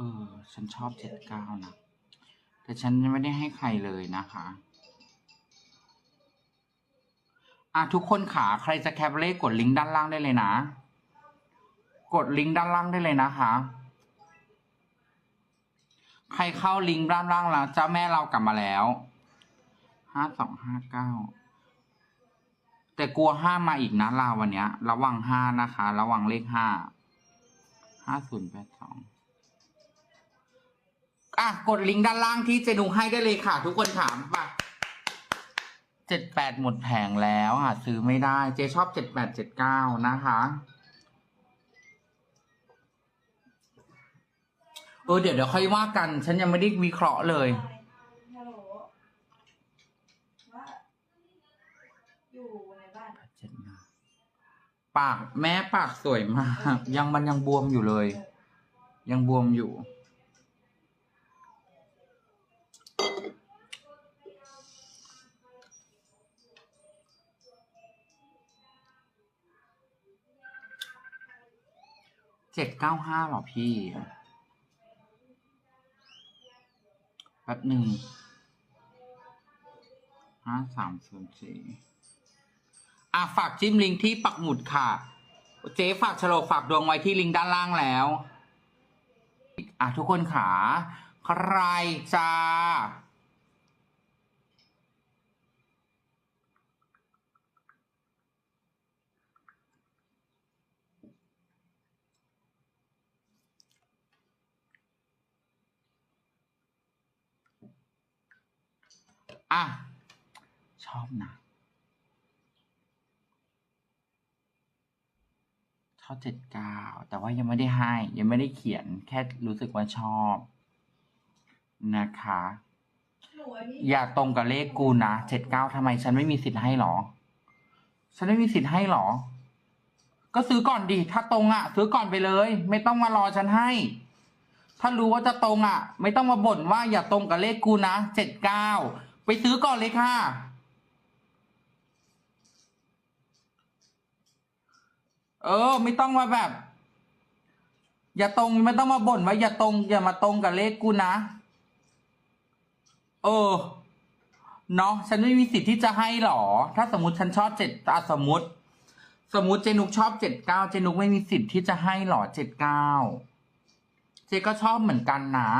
เออ ฉันชอบเจ็ดเก้านะ แต่ฉันยังไม่ได้ให้ใครเลยนะคะอะทุกคนขาใครจะแคปเลขกดลิงก์ด้านล่างได้เลยนะ กดลิงก์ด้านล่างได้เลยนะคะ ใครเข้าลิงก์ด้านล่างแล้วเจ้าแม่เรากลับมาแล้วห้าสองห้าเก้าแต่กลัวห้ามาอีกนะลาววันเนี้ย ระวังห้านะคะ ระวังเลขห้าห้าศูนย์แปดสอง อะกดลิงก์ด้านล่างที่เจนูให้ได้เลยค่ะ ทุกคนถามปะเจ็ดแปดหมดแผงแล้วหาซื้อไม่ได้เจชอบเจ็ดแปดเจ็ดเก้านะคะเออเดี๋ยวเดี๋ยวค่อยว่ากัน ฉันยังไม่ได้วิเคราะห์เลยฮัลโหลว่าอยู่ในบ้านเจ็ดนะปากแม่ปากสวยมาก ยังมันยังบวมอยู่เลย ยังบวมอยู่ เจ็ดเก้าห้าหรอพี่ แป๊บหนึ่งห้าสามศูนย์สี่อะฝากจิ้มลิงก์ที่ปักหมุดค่ะ เจ๊ฝากฉลกฝากดวงไว้ที่ลิงก์ด้านล่างแล้ว อะทุกคนขาใครจะ อะชอบนะชอบเจ็ดเก้าแต่ว่ายังไม่ได้ให้ ยังไม่ได้เขียนแค่รู้สึกว่าชอบ นะคะ อย่าตรงกับเลขกูนะเจ็ดเก้าทำไมฉันไม่มีสิทธิ์ให้หรอ ฉันไม่มีสิทธิ์ให้หรอ ก็ซื้อก่อนดิถ้าตรงอะ ซื้อก่อนไปเลย ไม่ต้องมารอฉันให้ ถ้ารู้ว่าจะตรงอะ ไม่ต้องมาบ่นว่าอย่าตรงกับเลขกูนะเจ็ดเก้า ไปซื้อก่อนเลยค่ะ เออ ไม่ต้องมาแบบ อย่าตรงไม่ต้องมาบ่นว่าอย่าตรง อย่ามาตรงกับเลขกูนะ เออ เนาะฉันไม่มีสิทธิ์ที่จะให้หรอ ถ้าสมมติฉันชอบเจ็ดอะสมมติ สมมติเจนุกชอบเจ็ดเก้าเจนุกไม่มีสิทธิ์ที่จะให้หรอเจ็ดเก้าเจก็ชอบเหมือนกันนะ